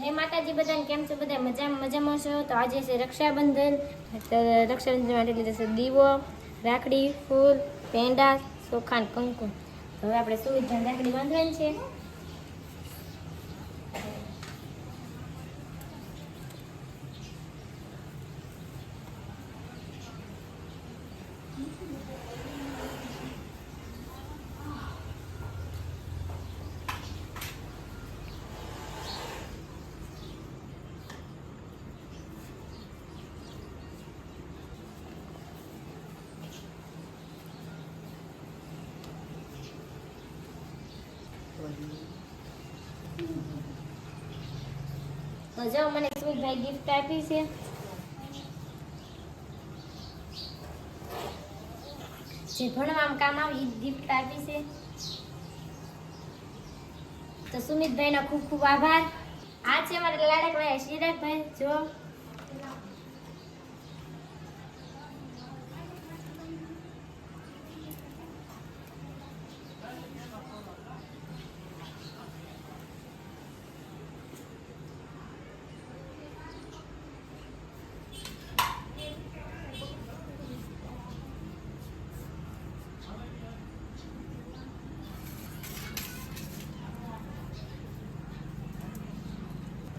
જય માતાજી, બધાને કેમ છો? બધા મજામાં? મજામાં છો? તો આજે છે રક્ષાબંધન. રક્ષાબંધન માટે લીધો છે દીવો, રાખડી, ફૂલ, પેંડા ચોખા ને કંકુ હવે આપણે સુવિધા રાખડી બાંધવાની છે. તો જો મને સુમિતભાઈ ગિફ્ટ આપી છે. જે ભણવામાં કામ આવે એ ગિફ્ટ આપી છે. તો સુમિતભાઈનો ખૂબ ખૂબ આભાર. આ છે મારા લાડકભાઈ શિરાકભાઈ જો.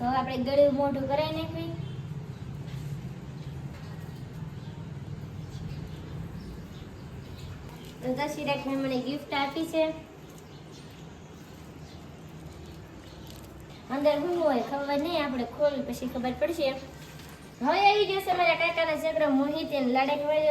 હવે આપણે ગળ્યું મોઢું કરાવી નાખવી. તો દશિરાકભાઈ મને ગિફ્ટ આપી છે. અંદર શું હોય ખબર નહીં, આપણે ખોલ પછી ખબર પડશે. હવે આવી જશે મારા કાકાના ચક્ર મોહિત અને લાડકભાઈ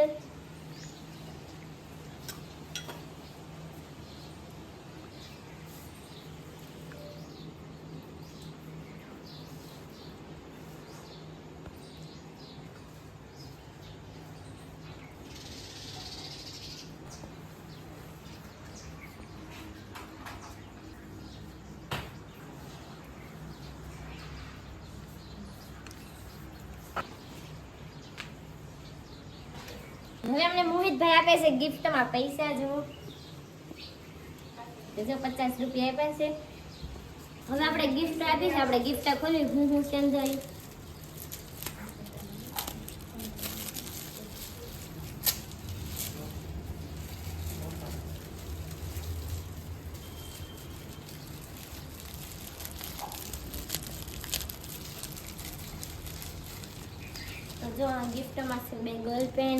હવે અમને મોહિતભાઈ આપે છે ગિફ્ટમાં પૈસા જુઓ તો જો પચાસ રૂપિયા આપ્યા છે હવે આપણે ગિફ્ટ આપી છે આપણે ગિફ્ટ ખોલી હું હું સમજાવી તો જો આ ગિફ્ટમાં છે બે ગર્લ પેન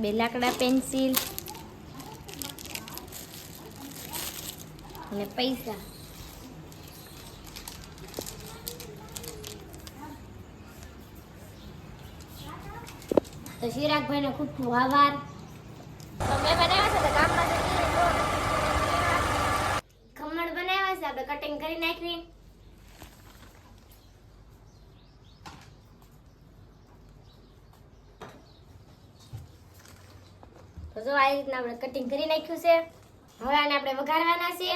બે લાકડા પેન્સિલ અને પૈસા. તો શિરાગભાઈનો ખૂબ ખૂબ આભાર. તો મેં બનાવ્યા છે તો ગામમાં ખમણ બનાવ્યા છે આપણે કટિંગ કરી નાખવી તો જો આ રીતના આપણે કટિંગ કરી નાખ્યું છે. હવે આને આપણે વઘારવાના છે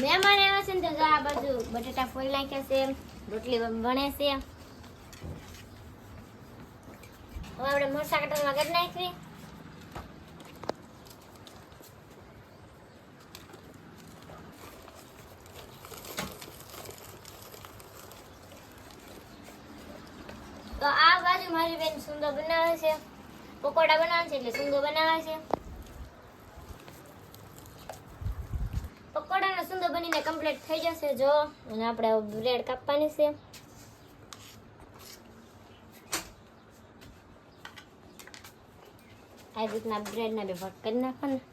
મહેમાન આવ્યા છે ને તો જો આ બાજુ બટેટા ફોલી નાખ્યા છે. રોટલી બને છે. હવે આપણે મરસા કટરમાં કરી નાખવી. તો આ બાજુ મારી બેન સુંદર બનાવે છે. પકોડા બનાવે છે એટલે સુંદર બનાવે છે. પકોડાનો સુંદર બનીને કમ્પ્લીટ થઈ જશે જો. અને આપણે બ્રેડ કાપવાની છે. આ રીતના બ્રેડના બે ભાગ કરી નાખવાના.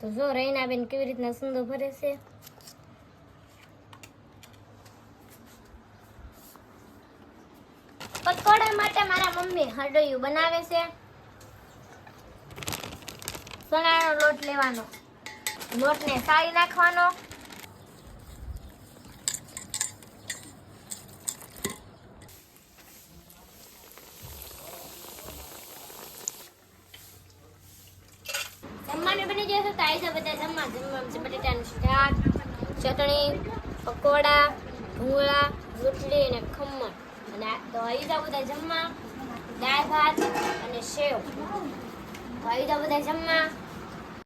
તો જો રહીના બેન કેવી રીતના સુંદર ભરે છે. પકોડા માટે મારા મમ્મી હરડોયું બનાવે છે. ચણાનો લોટ લેવાનો? લોટને સાળી નાખવાનો. જમવાનું બની જશે તો આવી બધા જમવા. જમવાનું છે શાક, ચટણી, પકોડા, ભૂંગળા, રોટલી અને ખમણ. અને તો આવી બધા જમવા દાળ ભાત અને સેવ. તો આવી બધા જમવા.